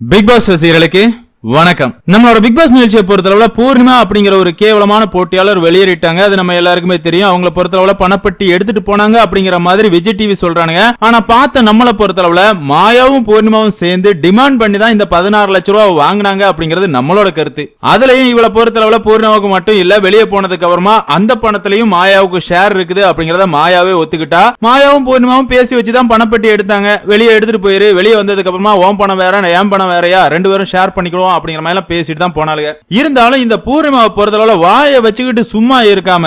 Big pass ரசிகர்களுக்கு வணக்கம். நம்மளோட பிக் பாஸ் நிகழ்ச்சியை பொறுத்தளவுல பூர்ணிமா அப்படிங்கிற ஒரு கேவலமான போட்டியாளர் வெளியேறிட்டாங்க. அது நம்ம எல்லாருக்குமே தெரியும். அவங்கள பொறுத்தளவுல பணப்பட்டி எடுத்துட்டு போனாங்க அப்படிங்கிற மாதிரி விஜய் டிவி சொல்றானுங்க. ஆனா பார்த்த நம்மளை பொறுத்தளவுல மாயாவும் பூர்ணிமாவும் சேர்ந்து டிமாண்ட் பண்ணி தான் இந்த பதினாறு லட்ச ரூபா வாங்கினாங்க அப்படிங்கிறது நம்மளோட கருத்து. அதுலயும் இவளை பொறுத்தளவுல பூர்ணிமாவுக்கு மட்டும் இல்ல வெளியே போனதுக்கு அப்புறமா அந்த பணத்திலையும் மாயாவுக்கு ஷேர் இருக்குது அப்படிங்கறத மாயாவே ஒத்துக்கிட்டா. மாயாவும் பூர்ணிமாவும் பேசி வச்சுதான் பணப்பட்டி எடுத்தாங்க. வெளியே எடுத்துட்டு போயிரு. வெளியே வந்ததுக்கு அப்புறமா ஓம் பணம் வேற என் பணம் வேறயா? ரெண்டு பேரும் ஷேர் பண்ணிக்கிடுவோம் அப்படிங்கிற மாதிரி எல்லாம் பேசிட்டு தான் போனாலுங்க இருந்தாலும் இந்த பூர்ணிமாவை பொறுத்தளவுல வாயை வச்சுக்கிட்டு சும்மா இருக்காம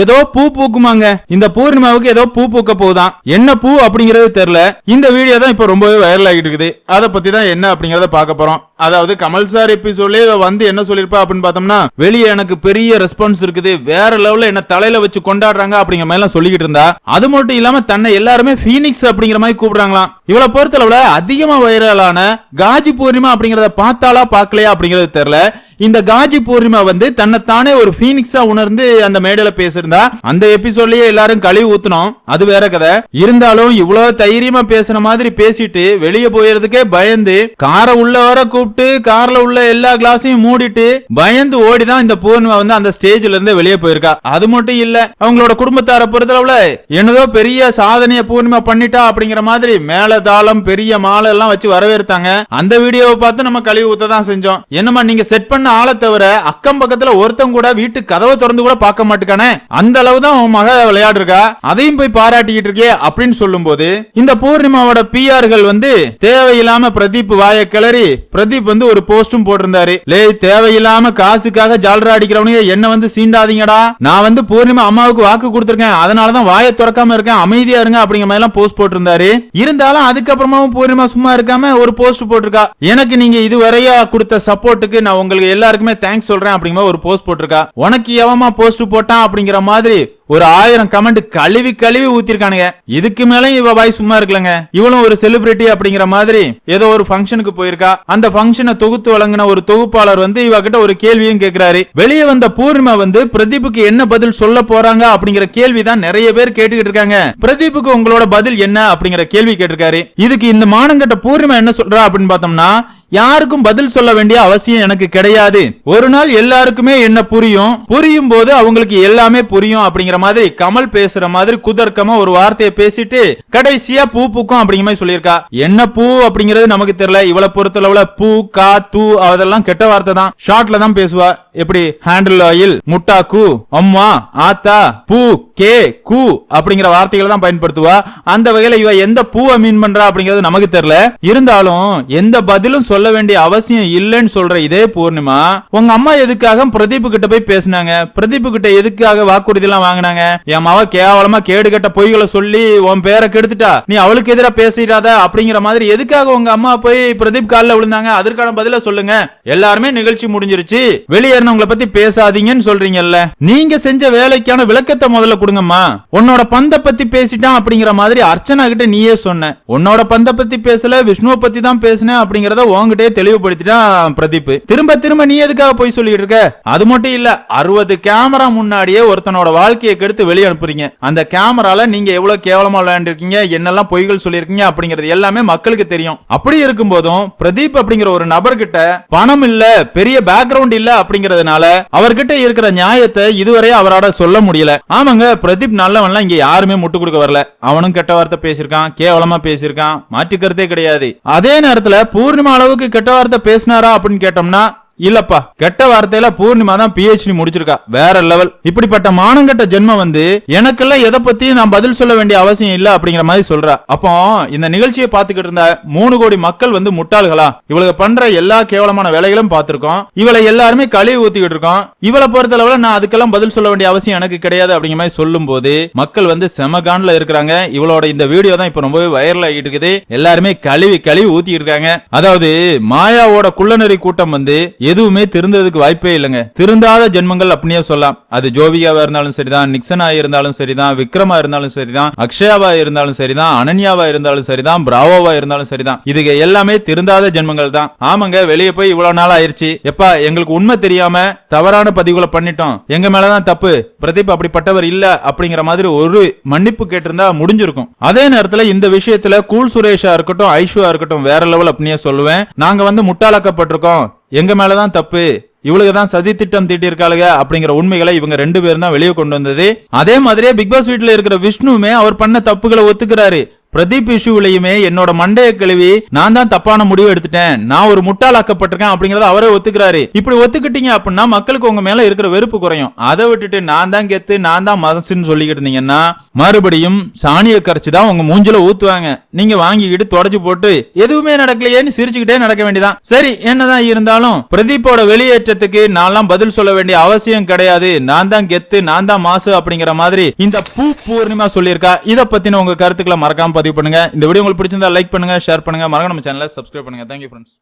ஏதோ பூ பூக்குமாங்க. இந்த பூர்ணிமாவுக்கு ஏதோ பூ பூக்க போகுதான். என்ன பூ அப்படிங்கறது தெரியல. இந்த வீடியோ தான் இப்ப ரொம்பவே வைரல் ஆகிட்டு இருக்குது. அதை பத்தி தான் என்ன அப்படிங்கறத பார்க்க போறோம். அதாவது கமல் சார் எபிசோட்லயே வந்து என்ன சொல்லிருப்பா அப்படின்னு பார்த்தோம்னா வெளியே எனக்கு பெரிய ரெஸ்பான்ஸ் இருக்குது வேற லெவல்ல என்ன தலையில வச்சு கொண்டாடுறாங்க அப்படிங்கிற மாதிரி எல்லாம் சொல்லிக்கிட்டு இருந்தா அது மட்டும் இல்லாம தன்னை எல்லாருமே ஃபீனிக்ஸ் அப்படிங்கிற மாதிரி கூப்பிடுறாங்களாம். இவளை பொறுத்தளவுல அதிகமா வைரலான காஜி பூர்ணிமா அப்படிங்கறத பார்த்தாலா பார்க்கலையா அப்படிங்கறது தெரியல. இந்த காஜி பூர்ணிமா வந்து தன்னைத்தானே ஒரு பீனிக்ஸா உணர்ந்து அந்த மேடையில பேசியிருந்தா அந்த எபிசோட்லயே எல்லாரும் கழுவி ஊத்துனோம். அது வேற கதை. இருந்தாலும் இவ்வளவு தைரியமா பேசுன மாதிரி பேசிட்டு வெளியே போயிறதுக்கே பயந்து காரை உள்ள வர கூப்பிட்டு கார்ல உள்ள எல்லா கிளாஸையும் மூடிட்டு பயந்து ஓடிதான் இந்த பூர்ணிமா வந்து அந்த ஸ்டேஜ்ல இருந்து வெளியே போயிருக்கா. அது மட்டும் இல்ல அவங்களோட குடும்பத்தார பொறுத்தளவுல என்னதோ பெரிய சாதனைய பூர்ணிமா பண்ணிட்டா அப்படிங்கிற மாதிரி மேல தாளம் பெரிய மாலை எல்லாம் வச்சு வரவேற்பாங்க அந்த வீடியோவை பார்த்து நம்ம கழுவி ஊத்த தான் செஞ்சோம். என்னமா நீங்க செட் பண்ண ஆளை தவிர அக்கம் பக்கத்துல ஒருத்தன் கூட வீட்டு கதவை திறந்து கூட பார்க்க மாட்டேக்கானே? அந்த அளவு தான் உன் மக விளையாடுறா அதையும் போய் பாராட்டிக்கிட்டு இருக்கே அப்படின்னு சொல்லும் போது இந்த பூர்ணிமாவோட பிஆர்கள் வந்து தேவையில்லாம பிரதீப் வாய கிளறி பிரதீப் வந்து ஒரு போஸ்டும் போட்டிருந்தாரு. லே தேவையில்லாம காசுக்காக ஜால்ரா அடிக்கிறவனுங்க என்ன வந்து சீண்டாதீங்கடா. நான் வந்து பூர்ணிமா அம்மாவுக்கு வாக்கு கொடுத்திருக்கேன். அதனாலதான் வாயை திறக்காம இருக்கேன். அமைதியா இருங்க அப்படிங்கிற மாதிரி எல்லாம் போஸ்ட் போட்டிருந்தாரு. இருந்தாலும் அதுக்கப்புறமாவும் பூர்ணிமா சும்மா இருக்காம ஒரு போஸ்ட் போட்டிருக்கா. எனக்கு நீங்க இதுவரையா கொடுத்த சப்போர்ட்டுக்கு நான் உங்களுக்கு எல்லாருக்குமே தேங்க்ஸ் சொல்றேன் அப்படிங்கிற மாதிரி ஒரு போஸ்ட் போட்டிருக்கா. உனக்கு எவமா போஸ்ட் போட்டான் அப்படிங்கிற மாதிரி ஒரு ஆயிரம் கமெண்ட் கழுவி கழுவி ஊத்திருக்கானுங்க. இதுக்கு மேல இவ வாய் சும்மா இருக்கலங்க. இவளும் ஒரு செலிபிரிட்டி அப்படிங்கிற மாதிரி ஏதோ ஒரு ஃபங்க்ஷனுக்கு போயிருக்கா. அந்த ஃபங்க்ஷனை தொகுத்து வழங்கின ஒரு தொகுப்பாளர் வந்து இவ கிட்ட ஒரு கேள்வியும் கேக்குறாரு. வெளியே வந்த பூர்ணிமா வந்து பிரதீப்புக்கு என்ன பதில் சொல்ல போறாங்க அப்படிங்கிற கேள்வி தான் நிறைய பேர் கேட்டுக்கிட்டு இருக்காங்க. பிரதீப்புக்கு உங்களோட பதில் என்ன அப்படிங்கிற கேள்வி கேட்டிருக்காரு. இதுக்கு இந்த மானங்கட்ட பூர்ணிமா என்ன சொல்றா அப்படின்னு பார்த்தோம்னா யாருக்கும் பதில் சொல்ல வேண்டிய அவசியம் எனக்கு கிடையாது. ஒரு நாள் எல்லாருக்குமே என்ன புரியும்? புரியும் போது அவங்களுக்கு எல்லாமே புரியும் அப்படிங்கிற மாதிரி கமல் பேசுற மாதிரி குதர்க்கமா ஒரு வார்த்தையை பேசிட்டு கடைசியா பூ பூக்கும் அப்படிங்கிற மாதிரி சொல்லியிருக்கா. என்ன பூ அப்படிங்கிறது நமக்கு தெரியல. இவளை பொறுத்தளவுல பூ கா தூ அதெல்லாம் கெட்ட வார்த்தை தான். ஷார்ட்ல தான் பேசுவா. எப்படி? ஹேண்டில் ஆயில் முட்டா கு அம்மா ஆத்தா பூ கே கு அப்படிங்கிற வார்த்தைகளை தான் பயன்படுத்துவா. அந்த வகையில இவ எந்த பூவை மீன் பண்றா அப்படிங்கிறது நமக்கு தெரியல. இருந்தாலும் எந்த பதிலும் சொல்ல வேண்டிய அவசியம் இல்லைன்னு சொல்ற இதே பூர்ணிமா உங்க அம்மா எதுக்காக பிரதீப் கிட்ட போய் பேசினாங்க? பிரதீப் கிட்ட எதுக்காக வாக்குறுதி எல்லாம் வாங்கினாங்க? என் மாவ கேவலமா கேடு கட்ட பொய்களை சொல்லி உன் பேரை கெடுத்துட்டா? நீ அவளுக்கு எதிராக பேசிடாத அப்படிங்கிற மாதிரி எதுக்காக உங்க அம்மா போய் பிரதீப் காலில் விழுந்தாங்க? அதற்கான பதில சொல்லுங்க. எல்லாருமே நிகழ்ச்சி முடிஞ்சிருச்சு. வெளியே சேர்ந்தவங்களை பத்தி பேசாதீங்கன்னு சொல்றீங்கல்ல? நீங்க செஞ்ச வேலைக்கான விளக்கத்தை முதல்ல கொடுங்கம்மா. உன்னோட பந்த பத்தி பேசிட்டான் அப்படிங்கிற மாதிரி அர்ச்சனா கிட்ட நீயே சொன்ன. உன்னோட பந்த பத்தி பேசல விஷ்ணுவை பத்தி தான் பேசினேன் அப்படிங்கறத உங்ககிட்டயே தெளிவுபடுத்திட்டான் பிரதீப். திரும்ப திரும்ப நீ எதுக்காக போய் சொல்லிட்டு இருக்க? அது மட்டும் இல்ல அறுபது கேமரா முன்னாடியே ஒருத்தனோட வாழ்க்கையை கெடுத்து வெளியே அனுப்புறீங்க. அந்த கேமரால நீங்க எவ்வளவு கேவலமா விளையாண்டுருக்கீங்க என்னெல்லாம் பொய்கள் சொல்லியிருக்கீங்க அப்படிங்கிறது எல்லாமே மக்களுக்கு தெரியும். அப்படி இருக்கும் போதும் பிரதீப் அப்படிங்கிற ஒரு நபர்கிட்ட பணம் இல்ல பெரிய பேக்ரவுண்ட் இல்ல இருக்கிறதுனால அவர்கிட்ட இருக்கிற நியாயத்தை இதுவரை அவரால சொல்ல முடியல. ஆமாங்க பிரதீப் நல்லவன்லாம் இங்க யாருமே முட்டு கொடுக்க வரல. அவனும் கெட்ட வார்த்தை பேசியிருக்கான் கேவலமா பேசியிருக்கான் மாற்றிக்கிறதே கிடையாது. அதே நேரத்துல பூர்ணிமா அளவுக்கு கெட்ட வார்த்தை பேசினாரா அப்படின்னு கேட்டோம்னா இல்லப்பா கெட்ட வார்த்தையில பூர்ணிமா தான் பிஹெச்டி முடிச்சிருக்கா. வேற லெவல் இப்படிப்பட்ட மானங்கெட்ட ஜென்மம் வந்து எனக்கெல்லாம் எதை பத்தி நான் பதில் சொல்ல வேண்டிய அவசியம் இல்ல அப்படிங்கிற மாதிரி சொல்றா. அப்போ இந்த நிகழ்ச்சியை பாத்துக்கிட்டு இருந்த மூணு கோடி மக்கள் வந்து முட்டாள்களா? இவளுக்கு பண்ற எல்லா கேவலமான வேலைகளும் பார்த்திருக்கோம். இவளை எல்லாருமே கழுவி ஊத்திக்கிட்டு இருக்கோம். இவளை பொறுத்த அளவுல நான் அதுக்கெல்லாம் பதில் சொல்ல வேண்டிய அவசியம் எனக்கு கிடையாது அப்படிங்கிற மாதிரி சொல்லும் போது மக்கள் வந்து செமகான்ல இருக்கிறாங்க. இவளோட இந்த வீடியோ தான் இப்ப ரொம்பவே வைரல் ஆகிட்டு இருக்குது. எல்லாருமே கழுவி கழுவி ஊத்திட்டு இருக்காங்க. அதாவது மாயாவோட குள்ளநெறி கூட்டம் வந்து எதுவுமே திருந்ததுக்கு வாய்ப்பே இல்லைங்க. திருந்தாத ஜென்மங்கள் அப்படியே சொல்லலாம். அது ஜோவியாவா இருந்தாலும் சரிதான் நிக்சனா இருந்தாலும் சரிதான் விக்ரமா இருந்தாலும் சரிதான் அக்ஷயாவா இருந்தாலும் சரிதான் அனன்யாவா இருந்தாலும் சரிதான் பிராவோவா இருந்தாலும் சரிதான். இதுக்கு எல்லாமே திருந்தாத ஜென்மங்கள் தான். ஆமாங்க வெளியே போய் இவ்வளவு நாள் ஆயிருச்சு. எப்பா எங்களுக்கு உண்மை தெரியாம தவறான பதிவுகளை பண்ணிட்டோம். எங்க மேலதான் தப்பு. பிரதீப் அப்படிப்பட்டவர் இல்ல அப்படிங்கிற மாதிரி ஒரு மன்னிப்பு கேட்டிருந்தா முடிஞ்சிருக்கும். அதே நேரத்துல இந்த விஷயத்துல கூல் சுரேஷா இருக்கட்டும் ஐஷுவா இருக்கட்டும் வேற லெவல் அப்படியே சொல்லுவேன். நாங்க வந்து முட்டாளாக்கப்பட்டிருக்கோம். எங்க மேலதான் தப்பு? இவளுக்கு தான் சதி திட்டம் தீட்டியிருக்காளுங்க அப்படிங்கிற உண்மைகளை இவங்க ரெண்டு பேரும் தான் வெளியே கொண்டு வந்தது. அதே மாதிரியே பிக் பாஸ் வீட்ல இருக்கிற விஷ்ணுவுமே அவர் பண்ண தப்புகளை ஒத்துக்கிறாரு. பிரதீப் இஷ்யூலையுமே என்னோட மண்டையை கழுவி நான் தான் தப்பான முடிவு எடுத்துட்டேன். நான் ஒரு முட்டாளாக்கப்பட்டிருக்கேன் அப்படிங்கறத அவரே ஒத்துக்கிறாரு. இப்படி ஒத்துக்கிட்டீங்க அப்படின்னா மக்களுக்கு உங்க மேல இருக்கிற வெறுப்பு குறையும். அதை விட்டுட்டு நான் தான் கெத்து நான் தான் மதசுன்னு சொல்லிக்கிட்டு இருந்தீங்கன்னா மறுபடியும் சாணியை கரைச்சு தான் உங்க மூஞ்சில ஊத்துவாங்க. நீங்க வாங்கிக்கிட்டு தொடச்சு போட்டு எதுவுமே நடக்கலையேன்னு சிரிச்சுக்கிட்டே நடக்க வேண்டியதான் சரி என்னதான் இருந்தாலும் பிரதீப்போட வெளியேற்றத்துக்கு நான்லாம் பதில் சொல்ல வேண்டிய அவசியம் கிடையாது. நான் தான் கெத்து நான் தான் மாசு அப்படிங்கிற மாதிரி இந்த பூ பூர்ணிமா சொல்லியிருக்கா. இதை பத்தின உங்க கருத்துக்களை மறக்காம பதிவு பண்ணுங்க. இந்த வீடியோ உங்களுக்கு பிடிச்சிருந்தா லைக் பண்ணுங்க ஷேர் பண்ணுங்க. மறக்க நம்ம சேனலை சப்ஸ்கிரைப் பண்ணுங்க. Thank you friends